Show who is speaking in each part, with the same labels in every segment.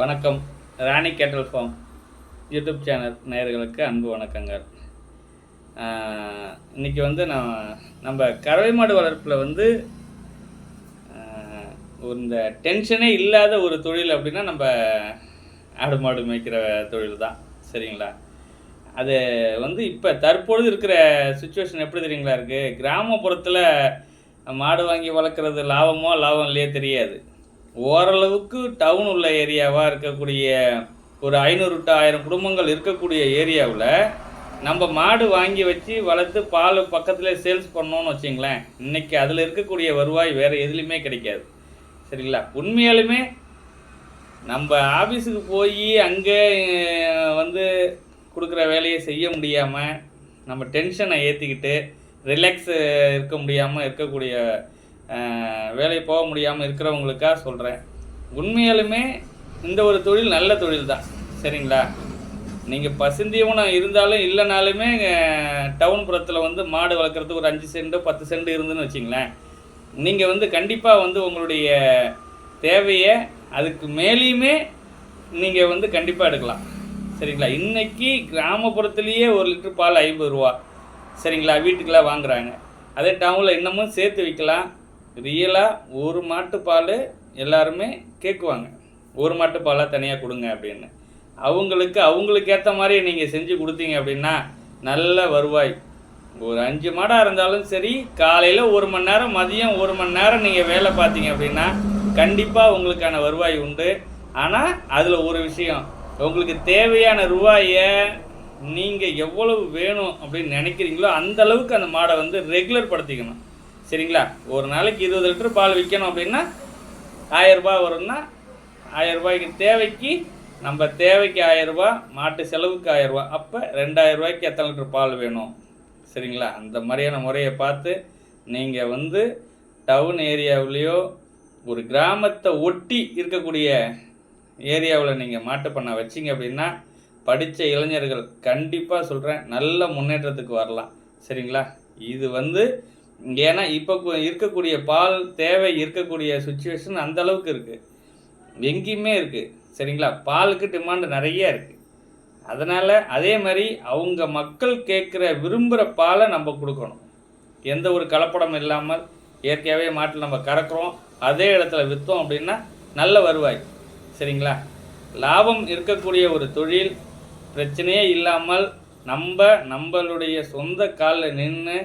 Speaker 1: வணக்கம். ராணி கேட்டல் form YouTube channel நேயர்களுக்கு அன்பு வணக்கங்கள். இன்றைக்கி வந்து நான் நம்ம கறவை மாடு வளர்ப்பில் வந்து இந்த டென்ஷனே இல்லாத ஒரு தொழில் அப்படின்னா நம்ம ஆடு மாடு மேய்க்கிற தொழில் தான். சரிங்களா? அது வந்து இப்போ தற்பொழுது இருக்கிற சுச்சுவேஷன் எப்படி தெரியுங்களா இருக்குது கிராமப்புறத்தில் மாடு வாங்கி வளர்க்குறது லாபமோ லாபம் இல்லையே தெரியாது. ஓரளவுக்கு டவுன் உள்ள ஏரியாவாக இருக்கக்கூடிய ஒரு ஐநூறு டு ஆயிரம் குடும்பங்கள் இருக்கக்கூடிய ஏரியாவில் நம்ம மாடு வாங்கி வச்சு வளர்த்து பால் பக்கத்தில் சேல்ஸ் பண்ணோன்னு வச்சிங்களேன் இன்றைக்கி அதில் இருக்கக்கூடிய வருவாய் வேறு எதுலேயுமே கிடைக்காது. சரிங்களா? உண்மையாலுமே நம்ம ஆஃபீஸுக்கு போய் அங்கே வந்து கொடுக்குற வேலையை செய்ய முடியாமல் நம்ம டென்ஷனை ஏற்றிக்கிட்டு ரிலாக்ஸ் இருக்க முடியாமல் இருக்கக்கூடிய வேலை போக முடியாமல் இருக்கிறவங்களுக்காக சொல்கிறேன் உண்மையாலுமே இந்த ஒரு தொழில் நல்ல தொழில் தான் சரிங்களா? நீங்கள் பசுந்தீவனம் இருந்தாலும் இல்லைனாலுமே டவுன் புறத்தில் வந்து மாடு வளர்க்குறதுக்கு ஒரு அஞ்சு சென்டோ பத்து சென்ட் இருந்துன்னு வச்சிங்களேன். நீங்கள் வந்து கண்டிப்பாக வந்து உங்களுடைய தேவையை அதுக்கு மேலேயுமே நீங்கள் வந்து கண்டிப்பாக எடுக்கலாம். சரிங்களா? இன்னைக்கு கிராமப்புறத்துலேயே ஒரு லிட்டர் பால் ஐம்பது ரூபா. சரிங்களா? வீட்டுக்கெலாம் வாங்குறாங்க. அதே டவுனில் இன்னமும் சேர்த்து விற்கலாம் ரியலாக ஒரு மாட்டு பால் எல்லாருமே கேட்குவாங்க ஒரு மாட்டு பாலாக தனியாக கொடுங்க அப்படின்னு. அவங்களுக்கு அவங்களுக்கு ஏற்ற மாதிரி நீங்கள் செஞ்சு கொடுத்தீங்க அப்படின்னா நல்ல வருவாய். ஒரு அஞ்சு மாடாக இருந்தாலும் சரி காலையில் ஒரு மணி நேரம் மதியம் ஒரு மணி நேரம் நீங்கள் வேலை பார்த்தீங்க அப்படின்னா கண்டிப்பாக உங்களுக்கான வருவாய் உண்டு. ஆனால் அதில் ஒரு விஷயம் உங்களுக்கு தேவையான ரூபாயை நீங்கள் எவ்வளவு வேணும் அப்படின்னு நினைக்கிறீங்களோ அந்த அளவுக்கு அந்த மாடை வந்து ரெகுலர் படுத்திக்கணும். சரிங்களா? ஒரு நாளைக்கு இருபது லிட்டர் பால் விற்கணும் அப்படின்னா ஆயிரம் வரும்னா ஆயிரம் தேவைக்கு நம்ம தேவைக்கு ஆயிரம் மாட்டு செலவுக்கு ஆயிரம் அப்போ ரெண்டாயிரரூபாய்க்கு எத்தனை லிட்டர் பால் வேணும்? சரிங்களா? அந்த மாதிரியான முறையை பார்த்து நீங்கள் வந்து டவுன் ஏரியாவுலேயோ ஒரு கிராமத்தை ஒட்டி இருக்கக்கூடிய ஏரியாவில் நீங்கள் மாட்டு பண்ண வச்சிங்க அப்படின்னா படித்த இளைஞர்கள் கண்டிப்பாக சொல்கிறேன் நல்ல முன்னேற்றத்துக்கு வரலாம். சரிங்களா? இது வந்து ஏன்னா இப்போ இருக்கக்கூடிய பால் தேவை இருக்கக்கூடிய சுச்சுவேஷன் அந்த அளவுக்கு இருக்குது எங்கேயுமே இருக்குது சரிங்களா? பாலுக்கு டிமாண்ட் நிறைய இருக்குது அதனால் அதே மாதிரி அவங்க மக்கள் கேட்குற விரும்புகிற பாலை நம்ம கொடுக்கணும். எந்த ஒரு கலப்படம் இல்லாமல் இயற்கையாகவே மாட்டில் நம்ம கறக்குறோம். அதே இடத்துல விற்றோம் அப்படின்னா நல்ல வருவாய். சரிங்களா? லாபம் இருக்கக்கூடிய ஒரு தொழில் பிரச்சனையே இல்லாமல் நம்ம நம்மளுடைய சொந்த காலில் நின்று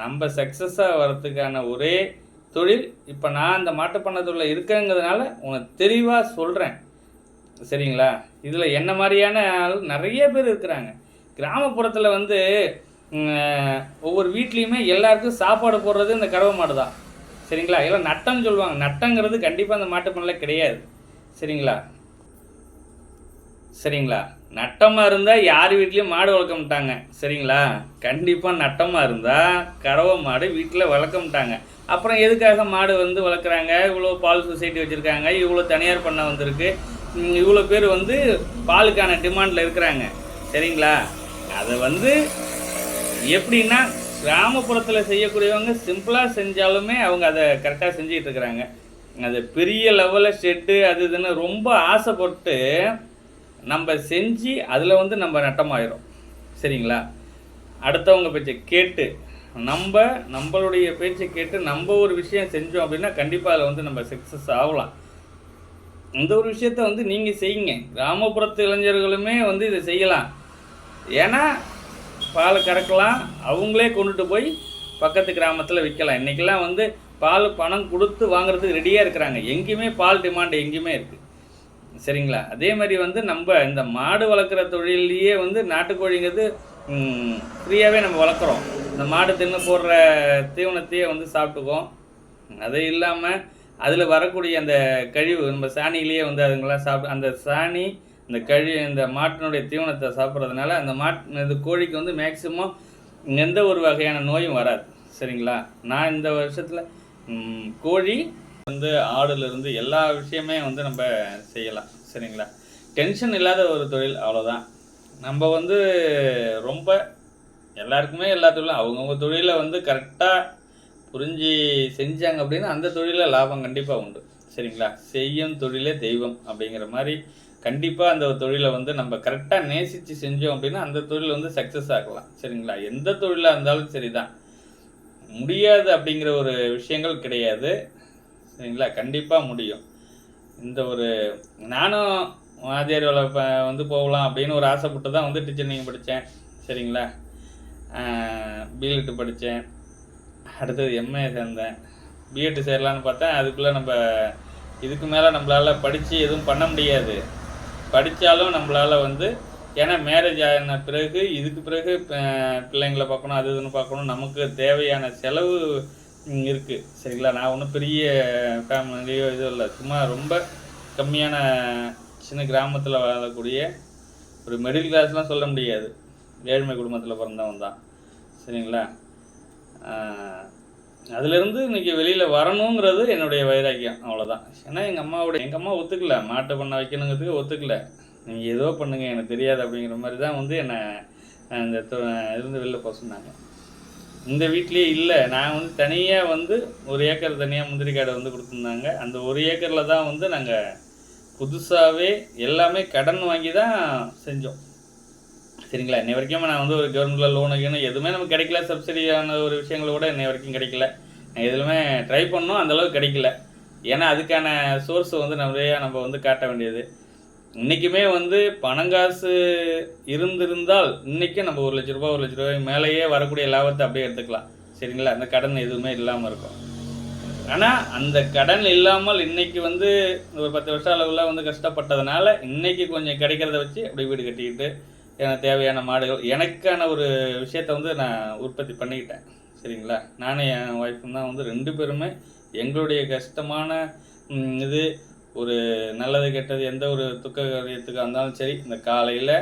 Speaker 1: நம்ம சக்ஸஸாக வர்றதுக்கான ஒரே தொழில் இப்போ நான் அந்த மாட்டுப்பண்ண இருக்கேங்கிறதுனால உனக்கு தெளிவாக சொல்கிறேன் சரிங்களா? இதில் என்ன மாதிரியான ஆள் நிறைய பேர் இருக்கிறாங்க. கிராமப்புறத்தில் வந்து ஒவ்வொரு வீட்லேயுமே எல்லாருக்கும் சாப்பாடு போடுறது இந்த கடவை மாடு தான் சரிங்களா? எல்லாம் நட்டம்னு சொல்லுவாங்க. நட்டங்கிறது கண்டிப்பாக அந்த மாட்டுப்பண்ணில் கிடையாது. சரிங்களா? சரிங்களா? நட்டமாக இருந்தால் யார் வீட்லேயும் மாடு வளர்க்க மாட்டாங்க. சரிங்களா? கண்டிப்பாக நட்டமாக இருந்தால் கறவை மாடு வீட்டில் வளர்க்க மாட்டாங்க. அப்புறம் எதுக்காக மாடு வந்து வளர்க்குறாங்க? இவ்வளோ பால் சொசைட்டி வச்சுருக்காங்க. இவ்வளோ தனியார் பண்ண வந்திருக்கு. இவ்வளோ பேர் வந்து பாலுக்கான டிமாண்டில் இருக்கிறாங்க. சரிங்களா? அதை வந்து எப்படின்னா கிராமப்புறத்தில் செய்யக்கூடியவங்க சிம்பிளாக செஞ்சாலுமே அவங்க அதை கரெக்டாக செஞ்சுட்டு இருக்கிறாங்க. அது பெரிய லெவலில் ஷெட்டு அது இதுன்னு ரொம்ப ஆசைப்பட்டு நம்ம செஞ்சு அதில் வந்து நம்ம நட்டமாயிரும். சரிங்களா? அடுத்தவங்க பேச்சை கேட்டு நம்ம நம்மளுடைய பேச்சை கேட்டு நம்ம ஒரு விஷயம் செஞ்சோம் அப்படின்னா கண்டிப்பாக அதில் வந்து நம்ம சக்ஸஸ் ஆகலாம். இந்த ஒரு விஷயத்த வந்து நீங்கள் செய்யுங்க. கிராமப்புறத்து இளைஞர்களுமே வந்து இதை செய்யலாம். ஏன்னா பால் கறக்கலாம் அவங்களே கொண்டுட்டு போய் பக்கத்து கிராமத்தில் விற்கலாம் இன்றைக்கெல்லாம் வந்து பால் பணம் கொடுத்து வாங்குறதுக்கு ரெடியாக இருக்கிறாங்க. எங்கேயுமே பால் டிமாண்ட் எங்கேயுமே இருக்குது சரிங்களா? அதே மாதிரி வந்து நம்ம இந்த மாடு வளர்க்குற தொழிலையே வந்து நாட்டுக்கோழிங்கிறது ஃப்ரீயாகவே நம்ம வளர்க்குறோம். இந்த மாடு தின்னு போடுற தீவனத்தையே வந்து சாப்பிட்டுக்குவோம். அது இல்லாமல் அதில் வரக்கூடிய அந்த கழிவு நம்ம சாணியிலேயே வந்து அதுங்களாம் சாப்பிட்டு அந்த சாணி இந்த கழி இந்த மாட்டினுடைய தீவனத்தை சாப்பிட்றதுனால அந்த மாட் இந்த கோழிக்கு வந்து மேக்சிமம் எந்த ஒரு வகையான நோயும் வராது. சரிங்களா? நான் இந்த வருஷத்தில் கோழி வந்து ஆடுல இருந்து எல்லா விஷயமே வந்து நம்ம செய்யலாம் சரிங்களா? டென்ஷன் இல்லாத ஒரு தொழில் அவ்வளோதான் நம்ம வந்து ரொம்ப எல்லாருக்குமே எல்லா தொழிலும் அவங்கவுங்க தொழிலை வந்து கரெக்டாக புரிஞ்சு செஞ்சாங்க அப்படின்னா அந்த தொழிலில் லாபம் கண்டிப்பாக உண்டு சரிங்களா? செய்யும் தொழிலே தெய்வம் அப்படிங்கிற மாதிரி கண்டிப்பாக அந்த தொழிலை வந்து நம்ம கரெக்டாக நேசித்து செஞ்சோம் அப்படின்னா அந்த தொழில் வந்து சக்ஸஸ் ஆகலாம் சரிங்களா? எந்த தொழிலாக இருந்தாலும் சரிதான். முடியாது அப்படிங்கிற ஒரு விஷயங்கள் கிடையாது. சரிங்களா? கண்டிப்பாக முடியும். இந்த ஒரு நானும் வாத்தியார் வேலை வந்து போகலாம் அப்படின்னு ஒரு ஆசைப்பட்டு தான் வந்து டீச்சர் படித்தேன் சரிங்களா? பிஎட்டு படித்தேன் அடுத்தது எம்ஏ சேர்ந்தேன். பிஎட்டு சேரலான்னு பார்த்தேன் அதுக்குள்ளே நம்ம இதுக்கு மேலே நம்மளால் படித்து எதுவும் பண்ண முடியாது. படித்தாலும் நம்மளால் வந்து ஏன்னா மேரேஜ் ஆன பிறகு இதுக்கு பிறகு பிள்ளைங்களை பார்க்கணும் அது இதுன்னு பார்க்கணும். நமக்கு தேவையான செலவு ம், இருக்கு. சரிங்களா? நான் ஒன்றும் பெரிய ஃபேமிலியோ இதுவும் இல்லை. சும்மா ரொம்ப கம்மியான சின்ன கிராமத்தில் வாழக்கூடிய ஒரு மிடில் கிளாஸ்லாம் சொல்ல முடியாது. ஏழ்மை குடும்பத்தில் பிறந்தவன் தான். சரிங்களா? அதுலேருந்து இன்றைக்கி இன்னைக்கு வெளியில் வரணுங்கிறது என்னுடைய வைராக்கியம். அவ்வளோதான் ஏன்னா எங்கள் அம்மாவோட எங்கள் அம்மா ஒத்துக்கல. மாட்டை பண்ண வைக்கணுங்கிறதுக்கு ஒத்துக்கல. நீங்கள் ஏதோ பண்ணுங்க எனக்கு தெரியாது அப்படிங்கிற மாதிரி தான் வந்து என்னை இந்த இதுலேருந்து இருந்து வெளில போக சொன்னாங்க. இந்த வீட்லேயே இல்லை. நான் வந்து தனியாக வந்து ஒரு ஏக்கர் தனியாக முந்திரி காடை வந்து கொடுத்துருந்தாங்க. அந்த ஒரு ஏக்கரில் தான் வந்து நாங்கள் புதுசாகவே எல்லாமே கடன் வாங்கி தான் செஞ்சோம். சரிங்களா? இன்னை வரைக்கும் நான் வந்து ஒரு கவர்மெண்ட்டில் லோனு கீனு எதுவுமே நமக்கு கிடைக்கல. சப்சிடியான ஒரு விஷயங்கள் கூட இன்னை வரைக்கும் கிடைக்கல. நான் எதுவுமே ட்ரை பண்ணோம். அந்தளவுக்கு கிடைக்கல. ஏன்னா அதுக்கான சோர்ஸ் வந்து நிறையா நம்ம வந்து காட்ட வேண்டியது. இன்றைக்குமே வந்து பணங்காசு இருந்திருந்தால் இன்றைக்கும் நம்ம ஒரு லட்ச ரூபாய் ஒரு லட்ச ரூபாய் மேலேயே வரக்கூடிய லாபத்தை அப்படியே எடுத்துக்கலாம். சரிங்களா? அந்த கடன் எதுவுமே இல்லாமல் இருக்கும். ஆனால் அந்த கடன் இல்லாமல் இன்னைக்கு வந்து ஒரு பத்து வருஷம் அளவில் வந்து கஷ்டப்பட்டதுனால இன்னைக்கு கொஞ்சம் கிடைக்கிறத வச்சு அப்படி வீடு கட்டிக்கிட்டு எனக்கு தேவையான மாடுகள் எனக்கான ஒரு விஷயத்த வந்து நான் உற்பத்தி பண்ணிக்கிட்டேன். சரிங்களா? நானும் என் ஒய்ஃபும் தான் வந்து ரெண்டு பேருமே எங்களுடைய கஷ்டமான இது ஒரு நல்லது கெட்டது எந்த ஒரு துக்க காரியத்துக்காக இருந்தாலும் சரி இந்த காலையில்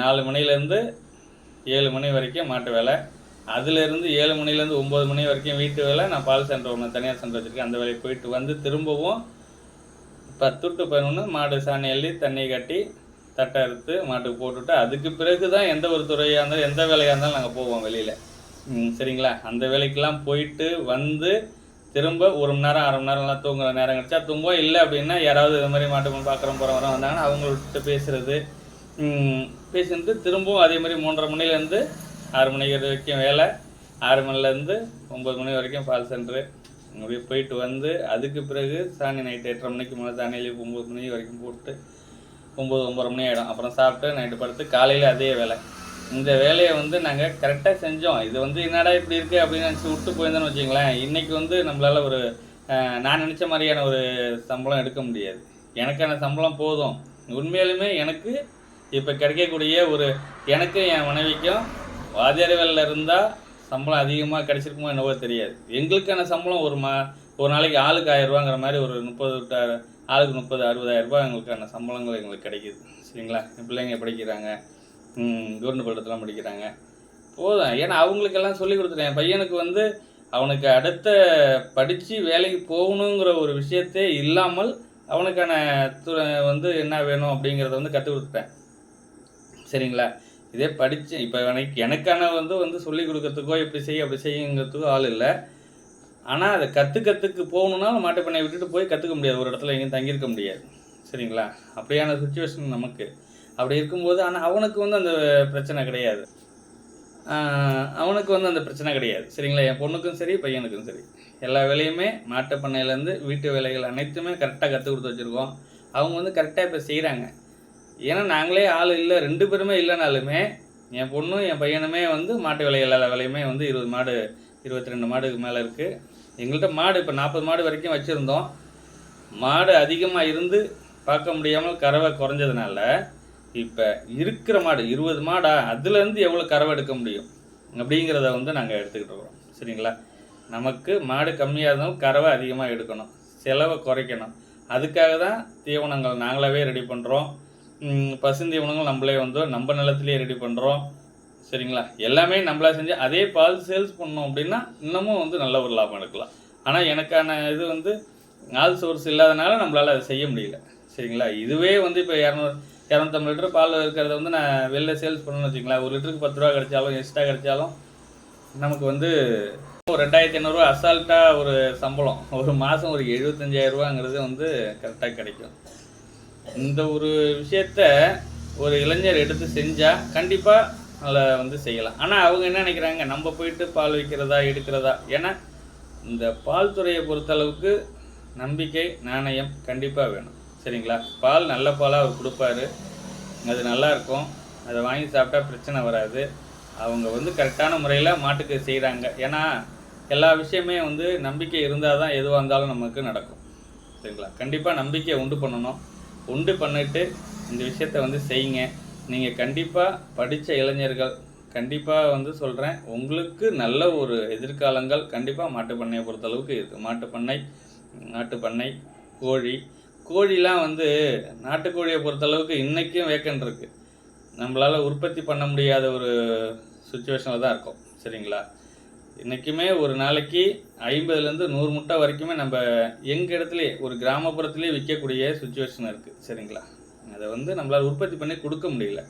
Speaker 1: நாலு மணிலேருந்து ஏழு மணி வரைக்கும் மாட்டு வேலை. அதுலேருந்து ஏழு மணிலேருந்து ஒம்பது மணி வரைக்கும் வீட்டு வேலை. நான் பால் சென்டர் ஒன்று தனியார் சென்டர் வச்சுருக்கேன். அந்த வேலைக்கு போயிட்டு வந்து திரும்பவும் பத்து டு பதினொன்று மாடு சாணி அள்ளி தண்ணி கட்டி தட்டை அறுத்து மாட்டுக்கு போட்டுவிட்டு அதுக்கு பிறகு தான் எந்த ஒரு துறையாக இருந்தாலும் எந்த வேலையாக இருந்தாலும் நாங்கள் போவோம் வெளியில். சரிங்களா? அந்த வேலைக்கெல்லாம் போயிட்டு வந்து திரும்ப ஒரு மணி நேரம் அரை மணி நேரம்லாம் தூங்குற நேரம் கிடச்சா தூங்குவோம் இல்லை அப்படின்னா யாராவது இது மாதிரி மாட்டு பொண்ணு பார்க்குறோம் போகிற வரோம் வந்தாங்கன்னா அவங்கள்ட்ட பேசுறது. பேசிட்டு திரும்பவும் அதே மாதிரி மூன்றரை மணிலேருந்து ஆறு மணி வரைக்கும் வேலை. ஆறு மணிலேருந்து ஒம்பது மணி வரைக்கும் பால் சென்ட்ரு அப்படியே போயிட்டு வந்து அதுக்கு பிறகு சாணி நைட்டு எட்டரை மணிக்கு மேலே சாணியிலே ஒம்பது மணி வரைக்கும் போட்டு ஒம்பது ஒம்பது மணி ஆகிடும் அப்புறம் சாப்பிட்டு நைட்டு படுத்து காலையில் அதே வேலை. இந்த வேலையை வந்து நாங்கள் கரெக்டாக செஞ்சோம். இது வந்து என்னடா இப்படி இருக்குது அப்படின்னு நினச்சி விட்டு போயிருந்தோன்னு வச்சுங்களேன் இன்றைக்கி வந்து நம்மளால் ஒரு நான் நினச்ச மாதிரியான ஒரு சம்பளம் எடுக்க முடியாது. எனக்கான சம்பளம் போதும். உண்மையிலுமே எனக்கு இப்போ கிடைக்கக்கூடிய ஒரு எனக்கும் என் மனைவிக்கும் வாத்தியார் வேலையில் இருந்தால் சம்பளம் அதிகமாக கிடைச்சிருக்குமோ என்னவோ தெரியாது. எங்களுக்கான சம்பளம் ஒரு மா ஒரு நாளைக்கு ஆளுக்கு ஆயிரம் ரூபாங்கிற மாதிரி ஒரு முப்பது ஆளுக்கு முப்பது அறுபதாயிரம் ரூபாய் எங்களுக்கான சம்பளங்கள் எங்களுக்கு கிடைக்கிது. சரிங்களா? என் பிள்ளைங்க படிக்கிறாங்க. கவர்மெண்ட் பள்ளத்தெலாம் படிக்கிறாங்க போதும். ஏன்னா அவங்களுக்கெல்லாம் சொல்லி கொடுத்துட்டேன். என் பையனுக்கு வந்து அவனுக்கு அடுத்த படித்து வேலைக்கு போகணுங்கிற ஒரு விஷயத்தே இல்லாமல் அவனுக்கான துறை வந்து என்ன வேணும் அப்படிங்கிறத வந்து கற்றுக் கொடுத்துட்டேன். சரிங்களா? இதே படித்து இப்போ எனக்கு எனக்கான வந்து வந்து சொல்லி கொடுக்கறதுக்கோ இப்படி செய்ய அப்படி செய்யுங்கிறதுக்கோ ஆள் இல்லை. ஆனால் அதை கற்றுக்கிறதுக்கு போகணுன்னா மாட்டுப்பண்ணை விட்டுட்டு போய் கற்றுக்க முடியாது. ஒரு இடத்துல எங்கேயும் தங்கியிருக்க முடியாது. சரிங்களா? அப்படியான சுச்சுவேஷன் நமக்கு. அப்படி இருக்கும்போது ஆனால் அவனுக்கு வந்து அந்த பிரச்சனை கிடையாது. அவனுக்கு வந்து அந்த பிரச்சனை கிடையாது. சரிங்களா? என் பொண்ணுக்கும் சரி பையனுக்கும் சரி. எல்லா வேலையுமே மாட்டு பண்ணையிலேருந்து வீட்டு வேலைகள் அனைத்துமே கரெக்டாக கற்றுக் கொடுத்து வச்சுருக்கோம். அவங்க வந்து கரெக்டாக இப்போ செய்கிறாங்க ஏன்னா நாங்களே ஆள் இல்லை ரெண்டு பேருமே இல்லைனாலுமே என் பொண்ணும் என் பையனுமே வந்து மாட்டு வேலை எல்லா வேலையுமே வந்து இருபது மாடு இருபத்தி ரெண்டு மாடுக்கு மேலே இருக்குது எங்கள்கிட்ட மாடு இப்போ நாற்பது மாடு வரைக்கும் வச்சுருந்தோம். மாடு அதிகமாக இருந்து பார்க்க முடியாமல் கறவை குறைஞ்சதுனால இப்போ இருக்கிற மாடு இருபது மாடா அதுலேருந்து எவ்வளோ கறவை எடுக்க முடியும்? அப்படிங்கிறத வந்து நாங்கள் எடுத்துக்கிட்டு இருக்கிறோம். சரிங்களா? நமக்கு மாடு கம்மியாக இருந்தாலும் கறவை அதிகமாக எடுக்கணும். செலவை குறைக்கணும். அதுக்காக தான் தீவனங்கள் நாங்களாவே ரெடி பண்ணுறோம் பசுந்தீவனங்கள் நம்மளே வந்து நம்ம நிலத்துலேயே ரெடி பண்ணுறோம் சரிங்களா? எல்லாமே நம்மளா செஞ்சு அதே பால் சேல்ஸ் பண்ணோம் அப்படின்னா இன்னமும் வந்து நல்ல ஒரு லாபம் எடுக்கலாம். ஆனால் எனக்கான இது வந்து ஆள் சோர்ஸ் இல்லாதனால நம்மளால் அதை செய்ய முடியல. சரிங்களா? இதுவே வந்து இப்போ இரநூறு இரநூத்தம்பது லிட்டர் பால் இருக்கிறத வந்து நான் வெளில சேல்ஸ் பண்ணணும்னு வச்சுங்களேன் ஒரு லிட்டருக்கு பத்து ரூபா கிடைச்சாலும் எக்ஸ்ட்ரா கிடைச்சாலும் நமக்கு வந்து ஒரு ரெண்டாயிரத்தி ஐநூறுரூவா அசால்ட்டாக ஒரு சம்பளம். ஒரு மாதம் ஒரு எழுபத்தஞ்சாயிரம் ரூபாங்கிறது வந்து கரெக்டாக கிடைக்கும். இந்த ஒரு விஷயத்த ஒரு இளைஞர் எடுத்து செஞ்சால் கண்டிப்பாக அதில் வந்து செய்யலாம். ஆனால் அவங்க என்ன நினைக்கிறாங்க? நம்ம போயிட்டு பால் வைக்கிறதா எடுக்கிறதா? ஏன்னா இந்த பால் துறையை பொறுத்தளவுக்கு நம்பிக்கை நாணயம் கண்டிப்பாக வேணும். சரிங்களா? பால் நல்ல பாலாக அவர் கொடுப்பாரு. அது நல்லா இருக்கும் அதை வாங்கி சாப்பிட்டா பிரச்சனை வராது. அவங்க வந்து கரெக்டான முறையில் மாட்டுக்கு செய்கிறாங்க ஏன்னா எல்லா விஷயமே வந்து நம்பிக்கை இருந்தால் தான் எதுவாக இருந்தாலும் நமக்கு நடக்கும். சரிங்களா? கண்டிப்பாக நம்பிக்கையை உண்டு பண்ணணும். உண்டு பண்ணிட்டு இந்த விஷயத்த வந்து செய்யுங்க. நீங்கள் கண்டிப்பாக படித்த இளைஞர்கள் கண்டிப்பாக வந்து சொல்கிறேன் உங்களுக்கு நல்ல ஒரு எதிர்காலங்கள் கண்டிப்பாக மாட்டுப் பண்ணையை பொறுத்தளவுக்கு இருக்குது மாட்டுப்பண்ணை பண்ணை கோழி கோழிலாம் வந்து நாட்டுக்கோழியை பொறுத்தளவுக்கு இன்றைக்கும் வேக்கன் இருக்குது நம்மளால் உற்பத்தி பண்ண முடியாத ஒரு சுச்சுவேஷனில் தான் இருக்கும். சரிங்களா? இன்றைக்குமே ஒரு நாளைக்கு ஐம்பதுலேருந்து நூறு முட்டை வரைக்குமே நம்ம எங்கள் இடத்துலையே ஒரு கிராமப்புறத்துலேயே விற்கக்கூடிய சுச்சுவேஷன் இருக்குது சரிங்களா? அதை வந்து நம்மளால் உற்பத்தி பண்ணி கொடுக்க முடியல.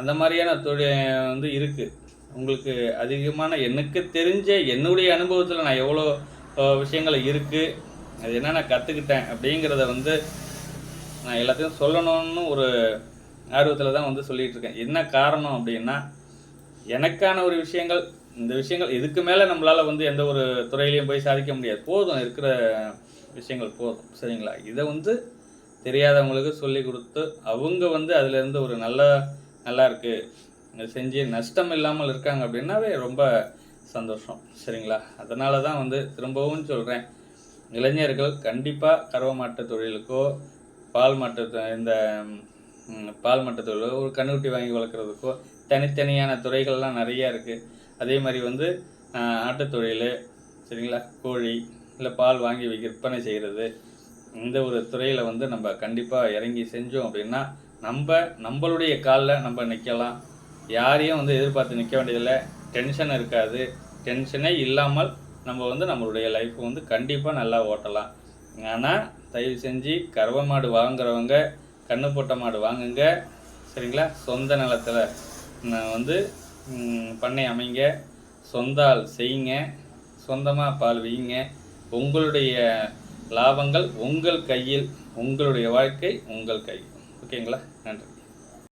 Speaker 1: அந்த மாதிரியான தொழில் வந்து இருக்குது உங்களுக்கு அதிகமான எனக்கு தெரிஞ்ச என்னுடைய அனுபவத்தில் நான் எவ்வளோ விஷயங்கள் இருக்குது அது என்ன நான் கற்றுக்கிட்டேன் அப்படிங்கிறத வந்து நான் எல்லாத்தையும் சொல்லணும்னு ஒரு ஆர்வத்தில் தான் வந்து சொல்லிகிட்டு இருக்கேன். என்ன காரணம் அப்படின்னா எனக்கான ஒரு விஷயங்கள் இந்த விஷயங்கள் இதுக்கு மேலே நம்மளால் வந்து எந்த ஒரு துறையிலையும் போய் சாதிக்க முடியாது. போதும் இருக்கிற விஷயங்கள் போதும். சரிங்களா? இதை வந்து தெரியாதவங்களுக்கு சொல்லி கொடுத்து அவங்க வந்து அதுலேருந்து ஒரு நல்ல நல்லா இருக்குது செஞ்சு நஷ்டம் இல்லாமல் இருக்காங்க அப்படின்னாவே ரொம்ப சந்தோஷம். சரிங்களா? அதனால தான் வந்து திரும்பவும் சொல்கிறேன் இளைஞர்கள் கண்டிப்பாக கறவை மாட்டு தொழிலுக்கோ பால் மாட்டு இந்த பால் மாற்ற தொழிலோ ஒரு கண்ணுக்குட்டி வாங்கி வளர்க்குறதுக்கோ தனித்தனியான துறைகள்லாம் நிறையா இருக்குது அதே மாதிரி வந்து ஆஹ், தொழில் சரிங்களா கோழி இல்லை பால் வாங்கி விற்பனை செய்கிறது இந்த ஒரு துறையில் வந்து நம்ம கண்டிப்பாக இறங்கி செஞ்சோம் அப்படின்னா நம்ம நம்மளுடைய காலில் நம்ம நிற்கலாம் யாரையும் வந்து எதிர்பார்த்து நிற்க வேண்டியதில்லை. டென்ஷன் இருக்காது. டென்ஷனே இல்லாமல் நம்ம வந்து நம்மளுடைய லைஃப்பை வந்து கண்டிப்பாக நல்லா ஓட்டலாம். ஆனால் தயவு செஞ்சு கறவை மாடு வாங்குறவங்க கண்ணு போட்ட மாடு வாங்குங்க. சரிங்களா? சொந்த நிலத்தில் வந்து பண்ணை அமைங்க. சொந்த ஆள் செய்யுங்க. சொந்தமாக பால் வையுங்க. உங்களுடைய லாபங்கள் உங்கள் கையில் உங்களுடைய வாழ்க்கை உங்கள் கையில் ஓகேங்களா? நன்றி.